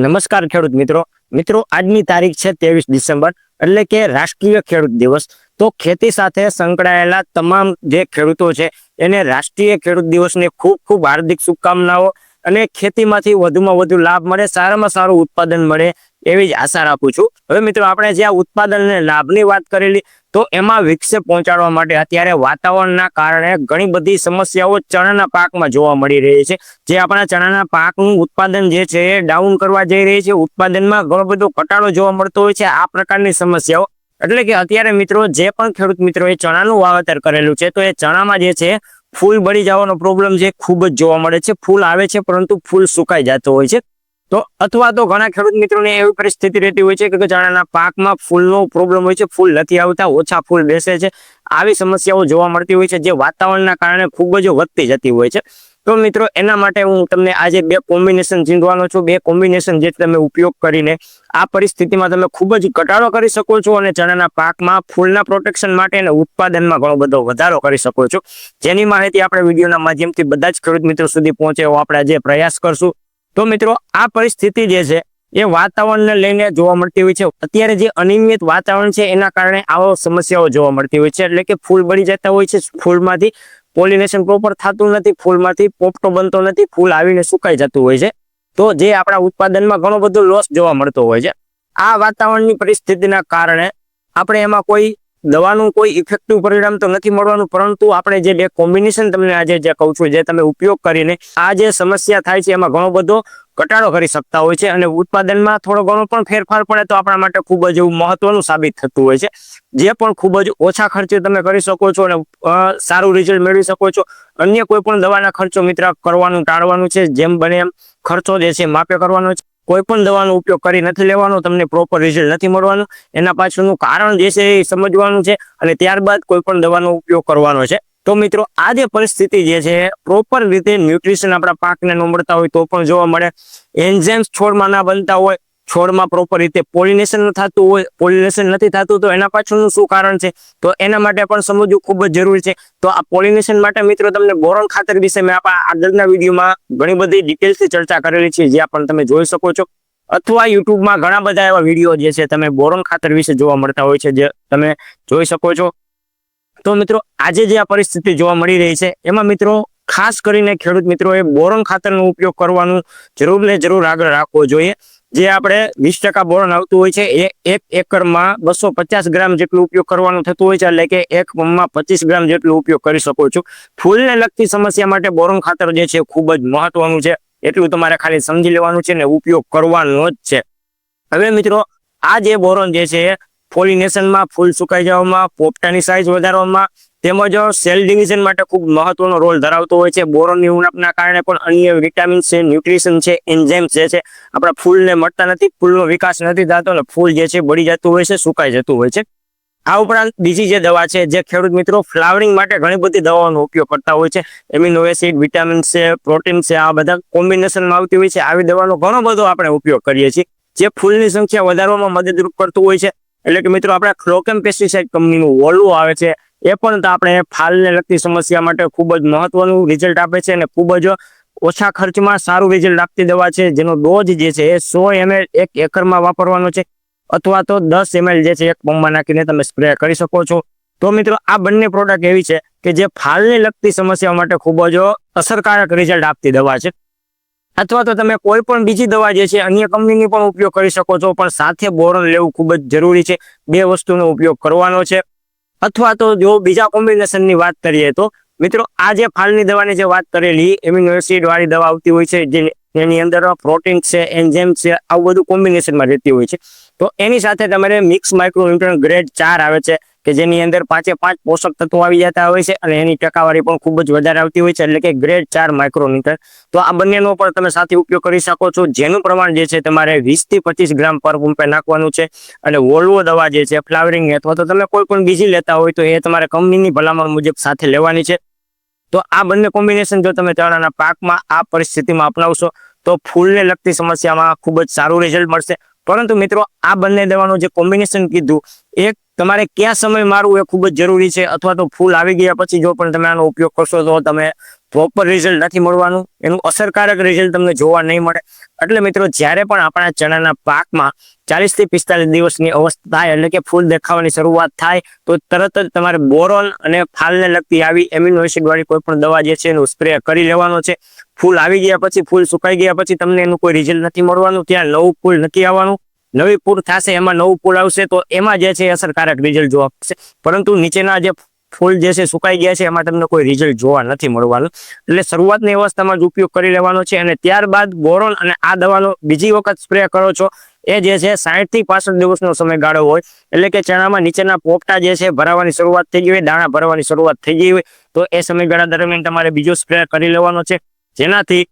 નમસ્કાર ખેડૂત મિત્રો. મિત્રો, આજની તારીખ છે ત્રેવીસ ડિસેમ્બર, એટલે કે રાષ્ટ્રીય ખેડૂત દિવસ. તો ખેતી સાથે સંકળાયેલા તમામ જે ખેડૂતો છે, એને રાષ્ટ્રીય ખેડૂત દિવસની ખૂબ ખૂબ હાર્દિક શુભકામનાઓ અને ખેતીમાંથી વધુમાં વધુ લાભ મળે, સારામાં સારું ઉત્પાદન મળે એવી જ આશા રાખું છું. હવે મિત્રો, આપણે જ્યાં ઉત્પાદન અને લાભની વાત કરેલી, તો એમાં વિક્ષેપ પહોંચાડવા માટે અત્યારે વાતાવરણના કારણે ઘણી બધી સમસ્યાઓ ચણાના પાકમાં જોવા મળી રહી છે. જે આપણા ચણાના પાકનું ઉત્પાદન જે છે એ ડાઉન કરવા જઈ રહી છે. ઉત્પાદનમાં ઘણો બધો ઘટાડો જોવા મળતો હોય છે. આ પ્રકારની સમસ્યાઓ. એટલે કે અત્યારે મિત્રો, જે પણ ખેડૂત મિત્રોએ ચણાનું વાવેતર કરેલું છે, તો એ ચણામાં જે છે, ફૂલ બળી જવાનો પ્રોબ્લેમ છે ખૂબ જ જોવા મળે છે. ફૂલ આવે છે, પરંતુ ફૂલ સુકાઈ જતો હોય છે. તો અથવા તો ઘણા ખેડૂત મિત્રોને એવી પરિસ્થિતિ રહેતી હોય છે કે ચણાના પાકમાં ફૂલનો પ્રોબ્લેમ હોય છે, ફૂલ નથી આવતા, ઓછા ફૂલ બેસે છે. આવી સમસ્યાઓ જોવા મળતી હોય છે જે વાતાવરણના કારણે ખૂબ જ વધતી જતી હોય છે. તો મિત્રો, એના માટે હું તમને આજે બે કોમ્બિનેશન ચીંધવાનો છું. બે કોમ્બિનેશન જે તમે ઉપયોગ કરીને આ પરિસ્થિતિમાં તમે ખૂબ જ ઘટાડો કરી શકો છો અને ચણાના પાકમાં ફૂલના પ્રોટેક્શન માટે અને ઉત્પાદનમાં ઘણો બધો વધારો કરી શકો છો. જેની માહિતી આપણે વિડીયોના માધ્યમથી બધા જ ખેડૂત મિત્રો સુધી પહોંચે એવો આપણે આજે પ્રયાસ કરશું. તો મિત્રો, આ પરિસ્થિતિ જે છે, એ વાતાવરણને લઈને જોવા મળતી હોય છે. અત્યારે જે અનિયમિત વાતાવરણ છે, એના કારણે આવો સમસ્યાઓ જોવા મળતી હોય છે. એટલે કે ફૂલ બળી જતા હોય છે, ફૂલમાંથી પોલિનેશન પ્રોપર થતું નથી, ફૂલમાંથી પોપટો બનતો નથી, ફૂલ આવીને સુકાઈ જતું હોય છે. તો જે આપણા ઉત્પાદનમાં ઘણો બધો લોસ જોવા મળતો હોય છે. આ વાતાવરણની પરિસ્થિતિના કારણે આપણે એમાં કોઈ દવાનું કોઈ ઇફેક્ટિવ પરિણામ તો નથી મળવાનું, પરંતુ આપણે જે બે કોમ્બિનેશન તમને આજે જે કહું છું, જે તમે ઉપયોગ કરીને આ જે સમસ્યા થાય છે, એમાં ઘણો બધો ઘટાડો કરી શકતા હોય છે અને ઉત્પાદનમાં થોડો ઘણો પણ ફેરફાર પડે તો આપણા માટે ખૂબ જ એવું મહત્વનું સાબિત થતું હોય છે. જે પણ ખૂબ જ ઓછા ખર્ચે તમે કરી શકો છો અને સારું રિઝલ્ટ મેળવી શકો છો. અન્ય કોઈ પણ દવાના ખર્ચો મિત્ર, કરવાનું, ટાળવાનું છે, જેમ બને એમ ખર્ચો જે છે માપે કરવાનો છે. કોઈ પણ દવાનો ઉપયોગ કરી નથી લેવાનો, તમને પ્રોપર રિઝલ્ટ નથી મળવાનું. એના પાછળનું કારણ જે છે એ સમજવાનું છે અને ત્યારબાદ કોઈ પણ દવાનો ઉપયોગ કરવાનો છે. તો મિત્રો, આ જે પરિસ્થિતિ જે છે પ્રોપર રીતે ન્યુટ્રિશન આપણા પાકને ન મળતા હોય તો પણ જોવા મળે. એન્ઝેમ્સ છોડમાં ના બનતા હોય છોડમાં પ્રોપર રીતે પોલિનેશન થતું હોય પોલિનેશન નથી થતું, તો એના પાછળનું શું કારણ છે? તો એના માટે પણ સમજવું ખૂબ જ જરૂરી છે. તો આ પોલિનેશન માટે મિત્રો તમને બોરોન ખાતર વિશે મેં આપણા આગળના વિડીયોમાં ઘણી બધી ડિટેલ્સથી ચર્ચા કરેલી છે જે પણ તમે જોઈ શકો છો. અથવા યુટ્યુબમાં ઘણા બધા એવા વીડિયો જે છે તમે બોરોન ખાતર વિશે જોવા મળતા હોય છે, જે તમે જોઈ શકો છો. તો મિત્રો, આજે જે આ પરિસ્થિતિ જોવા મળી રહી છે, એમાં મિત્રો ખાસ કરીને ખેડૂત મિત્રોએ બોરોન ખાતરનો ઉપયોગ કરવાનું જરૂર ને જરૂર આગળ રાખવો જોઈએ. જે આપણે વીસ ટકા બોરણ આવતું હોય છે, એ એક એકરમાં બસો પચાસ ગ્રામ જેટલું ઉપયોગ કરવાનું થતું હોય છે, એટલે કે એક પંપમાં પચીસ ગ્રામ જેટલું ઉપયોગ કરી શકો છો. ફૂલને લગતી સમસ્યા માટે બોરોન ખાતર જે છે, ખૂબ જ મહત્વનું છે. એટલું તમારે ખાલી સમજી લેવાનું છે ને ઉપયોગ કરવાનો જ છે. હવે મિત્રો, આ જે બોરોન જે છે પોલિનેશનમાં ફૂલ સુકાઈ જવામાં, પોપટાની સાઇઝ વધારવામાં તેમજ સેલ ડિવિઝન માટે ખૂબ મહત્વનો રોલ ધરાવતો હોય છે. બોરોનની ઉણપના કારણે પણ અન્ય વિટામિન છે ન્યુટ્રિશન છે એન્ઝાઇમ્સ જે છે, આપણા ફૂલને મળતા નથી, ફૂલનો વિકાસ નથી થતો અને ફૂલ જે છે બળી જતું હોય છે, સુકાઈ જતું હોય છે. આ ઉપરાંત બીજી જે દવા છે, જે ખેડૂત મિત્રો ફ્લાવરિંગ માટે ઘણી બધી દવાઓનો ઉપયોગ કરતા હોય છે. એમિનો એસિડ વિટામિન છે પ્રોટીન છે, આ બધા કોમ્બિનેશનમાં આવતી હોય છે. આવી દવાનો ઘણો બધો આપણે ઉપયોગ કરીએ છીએ. જે ફૂલની સંખ્યા વધારવામાં મદદરૂપ કરતું હોય છે. એટલે કે મિત્રો, આપણે ક્લોકેમ પેસ્ટિસાઇડ કંપનીનું વોલ્વો આવે છે. એ પણ આપણે ફાલને લગતી સમસ્યા માટે ખૂબ જ મહત્વનું રિઝલ્ટ આપે છે અને ખૂબ જ ઓછા ખર્ચમાં સારું રિઝલ્ટ આપતી દવા છે. જેનો ડોઝ જે છે એ સો એમએલ એક એકરમાં વાપરવાનો છે અથવા તો દસ એમએલ જે છે એક પંપમાં નાખીને તમે સ્પ્રે કરી શકો છો. તો મિત્રો આ બંને પ્રોડક્ટ એવી છે કે જે ફાલને લગતી સમસ્યા માટે ખૂબ જ અસરકારક રિઝલ્ટ આપતી દવા છે. અથવા તો તમે કોઈ પણ બીજી દવા જે છે અન્ય કંપનીની પણ ઉપયોગ કરી શકો છો, પણ સાથે બોરોન લેવું ખૂબ જ જરૂરી છે. બે વસ્તુનો ઉપયોગ કરવાનો છે. અથવા તો જો બીજા કોમ્બિનેશનની વાત કરીએ તો, મિત્રો, આ જે ફાલની દવાની જે વાત કરેલી એમિનો એસિડ વાળી દવા આવતી હોય છે, જે એની અંદર પ્રોટીન છે એન્ઝેમ છે, આવું બધું કોમ્બિનેશનમાં રહેતી હોય છે. તો એની સાથે તમારે મિક્સ માઇક્રોન્યુટ્રન ગ્રેડ ચાર આવે છે. કે જેની અંદર પાંચે પાંચ પોષક તત્વો આવી જતા હોય છે અને એની ટકાવારી પણ ખૂબ જ વધારે આવતી હોય છે, એટલે કે ગ્રેડ ચાર માઇક્રોમીટર તો આ બંનેનો પણ તમે સાથે ઉપયોગ કરી શકો છો. જેનું પ્રમાણ જે છે તમારે વીસથી પચીસ ગ્રામ પર પંપે નાખવાનું છે. અને વોલ્વો દવા જે છે ફ્લાવરિંગ અથવા તો તમે કોઈ પણ બીજી લેતા હોય તો એ તમારે કંપનીની ભલામણ મુજબ સાથે લેવાની છે. તો આ બંને કોમ્બિનેશન જો તમે ચણાના પાકમાં આ પરિસ્થિતિમાં અપનાવશો, તો ફૂલને લગતી સમસ્યામાં ખૂબ જ સારું રિઝલ્ટ મળશે. પરંતુ મિત્રો, આ બંને દવાનું જે કોમ્બિનેશન કીધું એક તમારે ક્યાં સમય મારવું એ ખૂબ જ જરૂરી છે. અથવા તો ફૂલ આવી ગયા પછી જો પણ તમે આનો ઉપયોગ કરશો તો તમે પ્રોપર રિઝલ્ટ નથી મળવાનું. એનું અસરકારક રિઝલ્ટ તમને જોવા નહીં મળે. એટલે મિત્રો, જ્યારે પણ આપણા ચણાના પાકમાં ચાલીસથી પિસ્તાલીસ દિવસની અવસ્થા થાય એટલે કે ફૂલ દેખાવાની શરૂઆત થાય, તો તરત જ તમારે બોરોન અને ફાલને લગતી આવી એમિનો એસિડ વાળી કોઈ પણ દવા જે છે એનું સ્પ્રે કરી લેવાનો છે. ફૂલ આવી ગયા પછી, ફૂલ સુકાઈ ગયા પછી તમને એનું કોઈ રિઝલ્ટ નથી મળવાનું, ત્યાં નવું ફૂલ નથી આવવાનું. નવી ફૂલ થશે, એમાં નવું ફૂલ આવશે, તો એમાં જે છે અસરકારક રિઝલ્ટ જોવા મળશે. પરંતુ નીચેના જે ફૂલ જે છે સુકાઈ ગયા છે, એમાં તમને કોઈ રિઝલ્ટ જોવા નથી મળવાનું. એટલે શરૂઆતની અવસ્થામાં જ ઉપયોગ કરી લેવાનો છે અને ત્યારબાદ બોરોન અને આ દવાનો બીજી વખત સ્પ્રે કરો છો. એ જે છે સાઠથી પાસઠ દિવસનો સમયગાળો હોય. એટલે કે ચણામાં નીચેના પોપટા જે છે ભરાવાની શરૂઆત થઈ ગઈ હોય, દાણા ભરવાની શરૂઆત થઈ ગઈ હોય, તો એ સમયગાળા દરમિયાન તમારે બીજો સ્પ્રે કરી લેવાનો છે. જેનાથી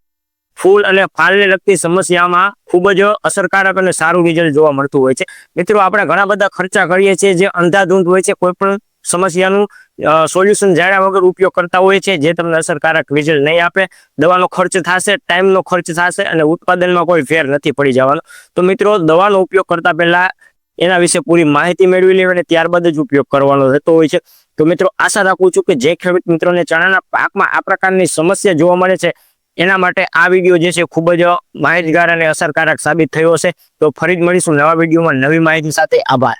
ફૂલ અને ફાલને લગતી સમસ્યામાં ખૂબ જ અસરકારક અને સારું રિઝલ્ટ જોવા મળતું હોય છે. મિત્રો, આપણે ઘણા બધા ખર્ચા કરીએ છીએ, જે અંધાધૂંધ હોય છે, કોઈ પણ સમસ્યાનું સોલ્યુશન જાણ્યા વગર ઉપયોગ કરતા હોય છે, જે તમને અસરકારક રિઝલ્ટ નહીં આપે. દવાનો ખર્ચ થશે ટાઈમનો ખર્ચ થશે અને ઉત્પાદનમાં કોઈ ફેર નથી પડી જવાનો. તો મિત્રો, દવાનો ઉપયોગ કરતા પહેલા એના વિશે પૂરી માહિતી મેળવી લેવી અને ત્યારબાદ જ ઉપયોગ કરવાનો રહેતો હોય છે. તો મિત્રો, આશા રાખું છું કે જે ખેડૂત મિત્રોને ચણાના પાકમાં આ પ્રકારની સમસ્યા જોવા મળે છે, એના માટે આ વીડિયો જે છે ખૂબ જ માહિતગાર અને અસરકારક સાબિત થયો હશે. તો ફરી જ મળીશું નવા વિડીયોમાં. નવી માહિતી સાથે આભાર.